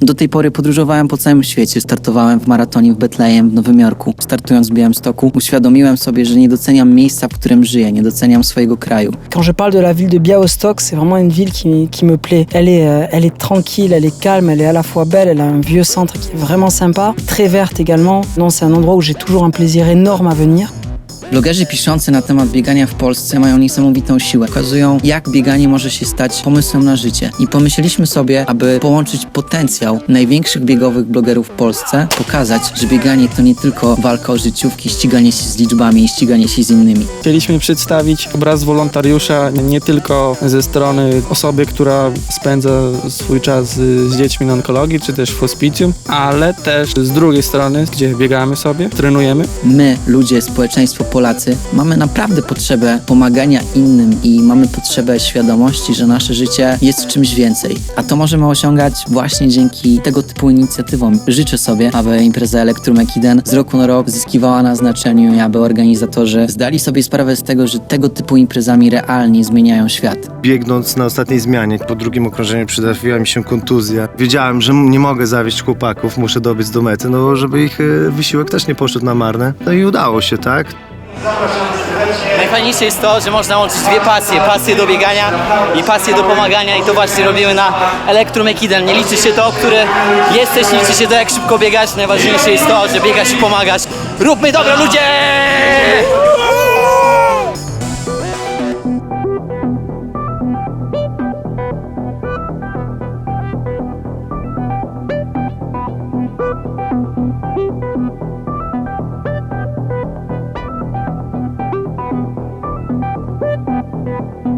Do tej pory podróżowałem po całym świecie. Startowałem w maratonie w Betlejem w Nowym Jorku. Startując w Białymstoku, uświadomiłem sobie, że nie doceniam miejsca, w którym żyję, nie doceniam swojego kraju. Quand je parle de la ville de Białystok, c'est vraiment une ville qui, qui me plaît. Elle est, euh, elle est tranquille, elle est calme, elle est à la fois belle, elle a un vieux centre qui est vraiment sympa, très verte également. Non, c'est un endroit où j'ai toujours un plaisir énorme à venir. Blogerzy piszący na temat biegania w Polsce mają niesamowitą siłę. Pokazują, jak bieganie może się stać pomysłem na życie. I pomyśleliśmy sobie, aby połączyć potencjał największych biegowych blogerów w Polsce, pokazać, że bieganie to nie tylko walka o życiówki, ściganie się z liczbami i ściganie się z innymi. Chcieliśmy przedstawić obraz wolontariusza nie tylko ze strony osoby, która spędza swój czas z, dziećmi na onkologii, czy też w hospicjum, ale też z drugiej strony, gdzie biegamy sobie, trenujemy. My, ludzie, społeczeństwo Polacy, mamy naprawdę potrzebę pomagania innym i mamy potrzebę świadomości, że nasze życie jest czymś więcej. A to możemy osiągać właśnie dzięki tego typu inicjatywom. Życzę sobie, aby impreza Elektrum Ekiden z roku na rok zyskiwała na znaczeniu i aby organizatorzy zdali sobie sprawę z tego, że tego typu imprezami realnie zmieniają świat. Biegnąc na ostatniej zmianie, po drugim okrążeniu przytrafiła mi się kontuzja. Wiedziałem, że nie mogę zawieść chłopaków, muszę dobiec do mety, no żeby ich e, wysiłek też nie poszedł na marne. No i udało się, tak? Najfajniejsze jest to, że można łączyć dwie pasje. Pasję do biegania i pasję do pomagania i to właśnie robimy na Elektrum Ekiden. Nie liczy się to, który jesteś, liczy się to, jak szybko biegać. Najważniejsze jest to, że biegasz i pomagasz. Róbmy dobro, ludzie! Bye.